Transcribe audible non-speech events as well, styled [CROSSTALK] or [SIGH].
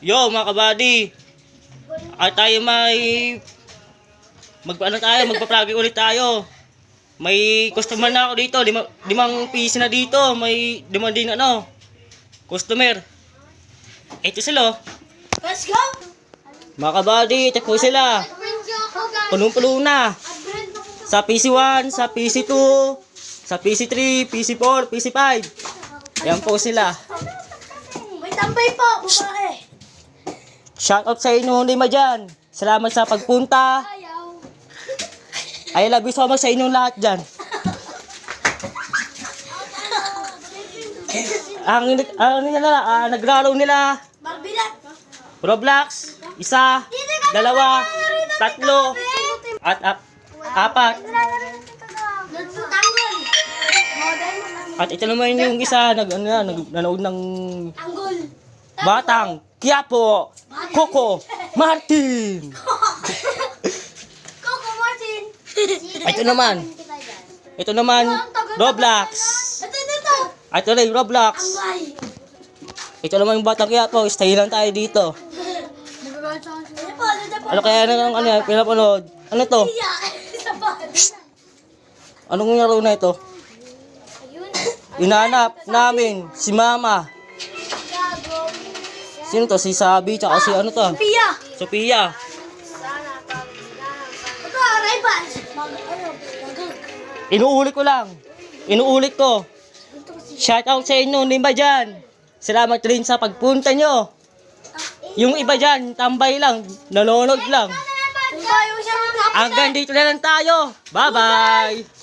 Yo, mga kabady. At tayo may... Mag, ano tayo, magpa-plugin ulit tayo. May customer na ako dito. Lima, limang piso na dito. May limang din ano. Customer. Ito sila. oh. Let's go! Mga kabady, ito po sila. Punong-puno na. Sa PC1, sa PC2, sa PC3, PC4, PC5. Yan po sila. May tambay po, babae. Shoutout sa inyo lima dyan. Salamat sa pagpunta. I love you so much sa inyong lahat dyan. ang ang nila, ah, naglaro nila. Roblox, isa, dalawa, tatlo, at ap- apat. At ito naman yung isa, nag, ano, na, nag, nanood ng Tanggol. Batang Quiapo, Coco, Martin. Coco Martin. [LAUGHS] Ito naman, ito naman, Roblox. Ito, ito, ito. Rin, Roblox. Ito naman yung Batang Quiapo, stay lang tayo dito. Ano kaya na ano yan, pinapanood? Ano to? [LAUGHS] Anong laro na ito? Inanap namin si Mama. Sino to? Si Sabi, tsaka si ano to? Pia. Sophia. Ito, magag. Inuulit ko lang. Inuulit ko. Shout out sa inyo, lima dyan. Salamat rin sa pagpunta nyo. Yung iba dyan, tambay lang, nanonood lang. Hanggang dito na lang tayo. Bye-bye!